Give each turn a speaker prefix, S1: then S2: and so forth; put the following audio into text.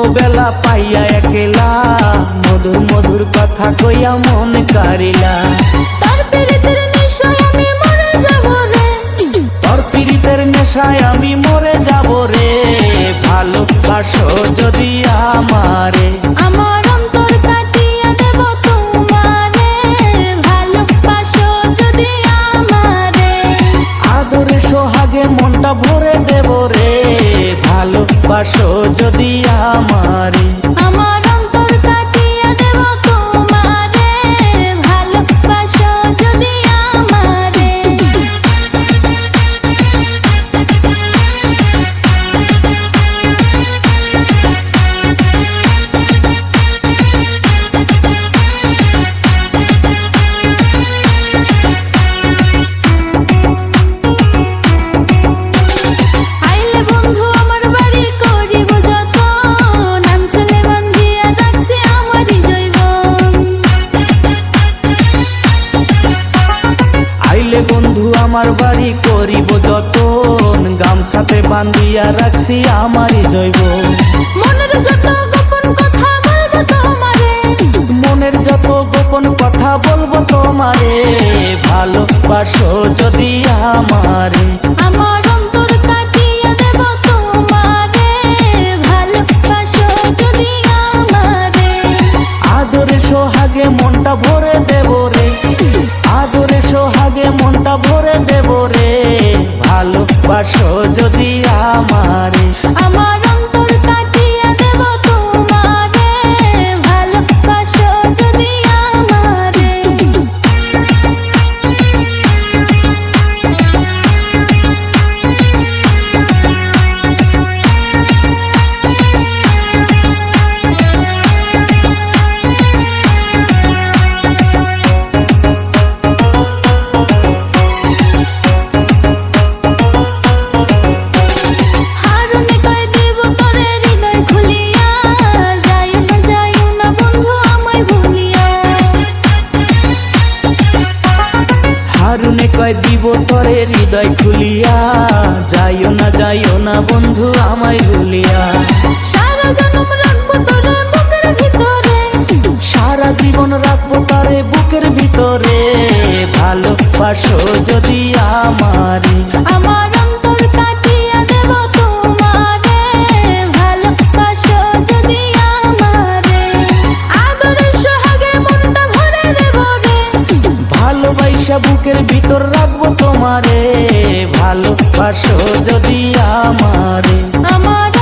S1: যৌবন বেলা পাইয়া একলা। মধুর মধুর কথা কইয়া মন কারিলা। তার পীড়িতের নেশায় আমি মরে যাব রে।
S2: তোর পীড়িতের নেশায় আমি মরে যাব রে। ভালোবাসো যদি আমারে।
S1: ভালোবাসো যদি আমারে।
S2: গামছাতে বান্ধিয়া রাখছি আমারই জৈব।
S1: মনের যত গোপন কথা বলব তোমারে
S2: মনের যত গোপন কথা বলব তোমারে ভালোবাসো যদি আমারে।
S1: আমার অন্তর কাটিয়ে দেব তোমারে ভালোবাসো যদি আমারে।
S2: আদরে সোহাগে মনটা ভরে দেব রে আদরে সোহাগে মনটা ভরে দেব রে ভালোবাসো যদি আমারে।
S1: আমার
S2: কয় দিব তরে হৃদয় খুলিয়া। যাইও না যাইও না বন্ধু আমায় ভুলিয়া।
S1: সারা জনম রাখব তোরে বুকের ভিতরে।
S2: সারা জীবন রাখব তারে বুকের ভিতরে। ভালোবাসো যদি আমারে।
S1: আমার ভালোবাসো যদি আমারে।
S2: আমার